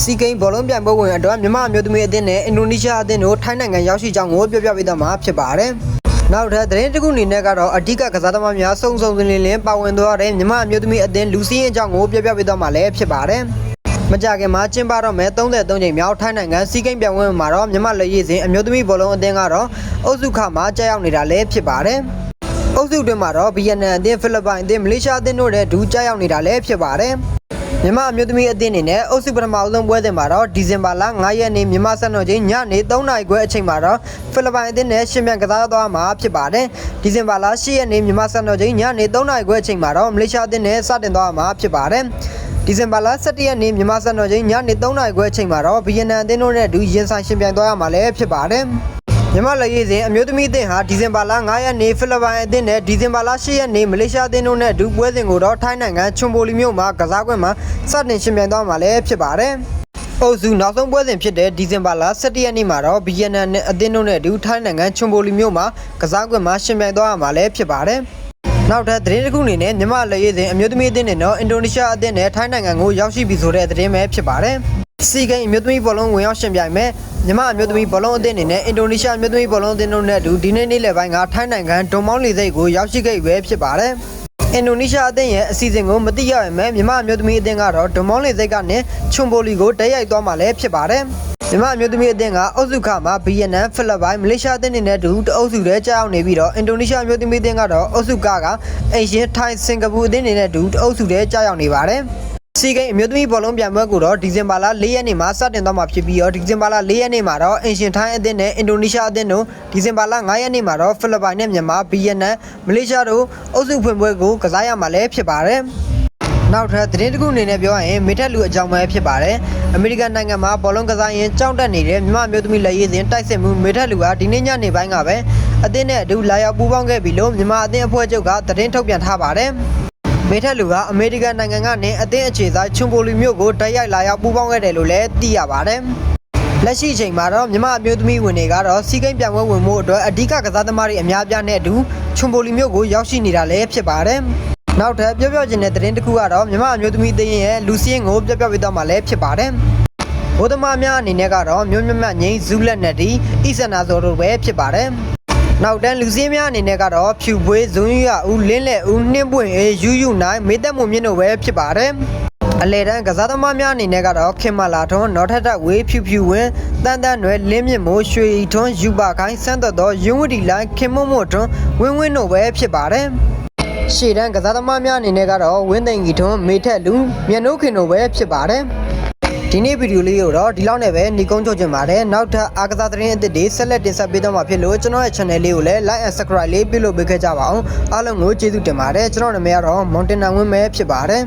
စီကိန်းဘောလုံးပြိုင်ပွဲဝင်အတွက်မြန်မာအမျိုးသမီးအသင်းနဲ့အင်ဒိုနီးရှားအသင်းတို့ထိုင်းနိုင်ငံရောက်ရှိကြောင်းကိုပြောပြပေးသွားမှာဖြစ်ပါတယ်။နောက်ထပ်သတင်းတစ်ခုအနေနဲ့ကတော့အဓိကကစားသမားများစုံစုံလင်းလင်းပါဝင်သွားတဲ့မြန်မာအမျိုးသမီးအသင်းလူစီရင်အကြောင်းကိုပြောပြပေးသွားမှာလည်းဖြစ်ပါတယ်။မကြခင်မှာကျင်းပတော့မယ်33ချိန်မြောက်ထိုင်းနိုင်ငံစီကိန်းပြိုင်ပွဲမှာတော့မြန်မာလက်ရည်စင်အမျိုးသမီးဘောလုံးအသင်းကတော့အုပ်စုခမှာကြာရောက်နေတာလည်းဖြစ်ပါတယ်။အုပ်စုတွင်မှာတော့ဗီယက်နမ်အသင်းဖိလစ်ပိုင်အသင်းမလေးရှားအသင်းတို့နဲ့ဒူးကြာရောက်နေတာလည်းဖြစ်ပါတယ်။ မြန်မာအမျိုးသမီးအသင်းအနေနဲ့အုပ်စုပထမဆုံးပွဲစဉ်မှာတော့ဒီဇင်ဘာလ9ရက်နေ့မြန်မာစံတော်ချိန်ညနေ3နာရီခွဲအချိန်မှာတော့ဖိလစ်ပိုင်အသင်းနဲ့ရှင်ပြန်ကစားသွားမှာဖြစ်ပါတယ်။ဒီဇင်ဘာလ10ရက်နေ့မြန်မာစံတော်ချိန်ညနေ3နာရီခွဲအချိန်မှာတော့မလေးရှားအသင်းနဲ့စတင်သွားမှာဖြစ်ပါတယ်။ဒီဇင်ဘာလ17ရက်နေ့မြန်မာစံတော်ချိန်ညနေ3နာရီခွဲအချိန်မှာတော့ဗီယက်နမ်အသင်းတို့နဲ့အတူရင်ဆိုင်ရှင်ပြန်သွားရမှာလည်းဖြစ်ပါတယ်။ မြန်မာလက်ရေးစဉ်အမျိုးသမီးအသင်းဟာဒီဇင်ဘာလ9ရက်နေ့ဖိလစ်ပိုင်အသင်းနဲ့ဒီဇင်ဘာလ10ရက်နေ့မလေးရှားအသင်းတို့နဲ့အတူပွဲစဉ်ကိုတော့ထိုင်းနိုင်ငံချွန်ပိုလီမြို့မှာကစားကွင်းမှာစတင်ရှင်ပြိုင်သွားမှာလည်းဖြစ်ပါတယ်။အုပ်စုနောက်ဆုံးပွဲစဉ်ဖြစ်တဲ့ဒီဇင်ဘာလ17ရက်နေ့မှာတော့ဗီယက်နမ်နဲ့အသင်းတို့နဲ့အတူထိုင်းနိုင်ငံချွန်ပိုလီမြို့မှာကစားကွင်းမှာရှင်ပြိုင်သွားရမှာလည်းဖြစ်ပါတယ်။နောက်ထပ်သတင်းတစ်ခုအနေနဲ့မြန်မာလက်ရေးစဉ်အမျိုးသမီးအသင်းနဲ့တော့အင်ဒိုနီးရှားအသင်းနဲ့ထိုင်းနိုင်ငံကိုရောက်ရှိပြီဆိုတဲ့သတင်းပဲဖြစ်ပါတယ်။ စီကိန်းအမျိုးသမီးဘောလုံးဝင်ရောက်ရှင်ပြိုင်မဲ့မြန်မာအမျိုးသမီးဘောလုံးအသင်းအနေနဲ့အင်ဒိုနီးရှားအမျိုးသမီးဘောလုံးအသင်းတို့နဲ့အတူဒီနေ့နေ့လယ်ပိုင်းကထိုင်းနိုင်ငံဒွန်မောင်းလီစိတ်ကိုရောက်ရှိခဲ့ပြီပဲဖြစ်ပါတယ်။အင်ဒိုနီးရှားအသင်းရဲ့အစီအစဉ်ကိုမသိရပေမဲ့မြန်မာအမျိုးသမီးအသင်းကတော့ဒွန်မောင်းလီစိတ်ကနေချွန်ပိုလီကိုတိုက်ရိုက်သွားမှာလည်းဖြစ်ပါတယ်။မြန်မာအမျိုးသမီးအသင်းကအုပ်စုခမှာဗီယက်နမ်ဖိလစ်ပိုင်မလေးရှားအသင်းတွေနဲ့အတူတအုပ်စုထဲကြောက်ရောက်နေပြီးတော့အင်ဒိုနီးရှားအမျိုးသမီးအသင်းကတော့အုပ်စုကကအိမ်ရှင်ထိုင်းစင်ကာပူအသင်းတွေနဲ့အတူတအုပ်စုထဲကြောက်ရောက်နေပါတယ်။ စီကိန်းအမျိုးသမီးဘောလုံးပြိုင်ပွဲကိုတော့ဒီဇင်ဘာလ၄ရက်နေ့မှာစတင်သွားမှာဖြစ်ပြီးတော့ဒီဇင်ဘာလ၄ရက်နေ့မှာတော့အင်ရှင်ထိုင်းအသင်းနဲ့အင်ဒိုနီးရှားအသင်းတို့ဒီဇင်ဘာလ9ရက်နေ့မှာတော့ဖိလစ်ပိုင်နဲ့မြန်မာဗီယက်နမ်မလေးရှားတို့အုပ်စုဖွင့်ပွဲကိုကစားရမှာလည်းဖြစ်ပါတယ်။နောက်ထပ်သတင်းတစ်ခုအနေနဲ့ပြောရရင်မေထက်လူအကြောင်းပဲဖြစ်ပါတယ်။အမေရိကန်နိုင်ငံမှာဘောလုံးကစားရင်ကြောက်တက်နေတဲ့မြန်မာမျိုးသမီးလက်ရည်စဉ်တိုက်စစ်မှုမေထက်လူကဒီနေ့ညနေပိုင်းကပဲအသင်းနဲ့အတူလာရောက်ပူးပေါင်းခဲ့ပြီလို့မြန်မာအသင်းအဖွဲ့ချုပ်ကသတင်းထုတ်ပြန်ထားပါတယ်။ မေထက်လူကအမေရိကန်နိုင်ငံကနေအသင်းအခြေဆိုင်ချွန်ပိုလီမြို့ကိုတိုက်ရိုက်လာရောက်ပူးပေါင်းခဲ့တယ်လို့လည်းသိရပါတယ်။လက်ရှိအချိန်မှာတော့မြမအမျိုးသမီးဝင်တွေကတော့စီကိန်းပြိုင်ပွဲဝင်မှုအတွက်အဓိကကစားသမားတွေအများပြားနဲ့အတူချွန်ပိုလီမြို့ကိုရောက်ရှိနေတာလည်းဖြစ်ပါတယ်။နောက်ထပ်ပြောပြချင်တဲ့သတင်းတစ်ခုကတော့မြမအမျိုးသမီးသင်းရဲ့လူစင်းကိုပြောပြပေးသွားမှာလည်းဖြစ်ပါတယ်။ဘိုးသမားများအနေနဲ့ကတော့မျိုးမြတ်မြတ်ငိမ့်ဇူးလက်နဲ့ဒီဣဆန္နာဇော်တို့ပဲဖြစ်ပါတယ်။ နောက်တန်းလူစင်းများအနေနဲ့ကတော့ဖြူပွေးဇွန်ရဦးလင်းလက်ဦးနှင်းပွင့်အေးယူယူနိုင်မေသက်မွန်မြင့်တို့ပဲဖြစ်ပါတယ်အလဲတန်းကစားသမားများအနေနဲ့ကတော့ခင်မလာထွန်းနော်ထက်တက်ဝေးဖြူဖြူဝင်းတန်တန်ရွယ်လင်းမြင့်မိုးရွှေဤထွန်းယူပါခိုင်းစမ်းတော်တော်ရုံးဝတီလိုင်းခင်မွတ်မွတ်ထွန်းဝင်းဝင်းတို့ပဲဖြစ်ပါတယ်ရှေ့တန်းကစားသမားများအနေနဲ့ကတော့ဝင်းသိန်ကြီးထွန်းမေထက်လူမြန်နိုးခင်တို့ပဲဖြစ်ပါတယ် ဒီနေ့ဗီဒီယိုလေးကိုတော့ဒီလောက်နဲ့ပဲညီကုန်းချုပ်ချင်ပါတယ်နောက်ထပ်အားကစားသတင်းအသစ်တွေဆက်လက်တင်ဆက်ပေးသွားမှာဖြစ်လို့ကျွန်တော်ရဲ့ channel လေးကိုလည်း like and subscribe လေးပြုလုပ်ပေးခဲ့ကြပါအောင်အားလုံးကိုကျေးဇူးတင်ပါတယ်ကျွန်တော်နာမည်ကတော့ Mountain ဝင်းမဲဖြစ်ပါတယ်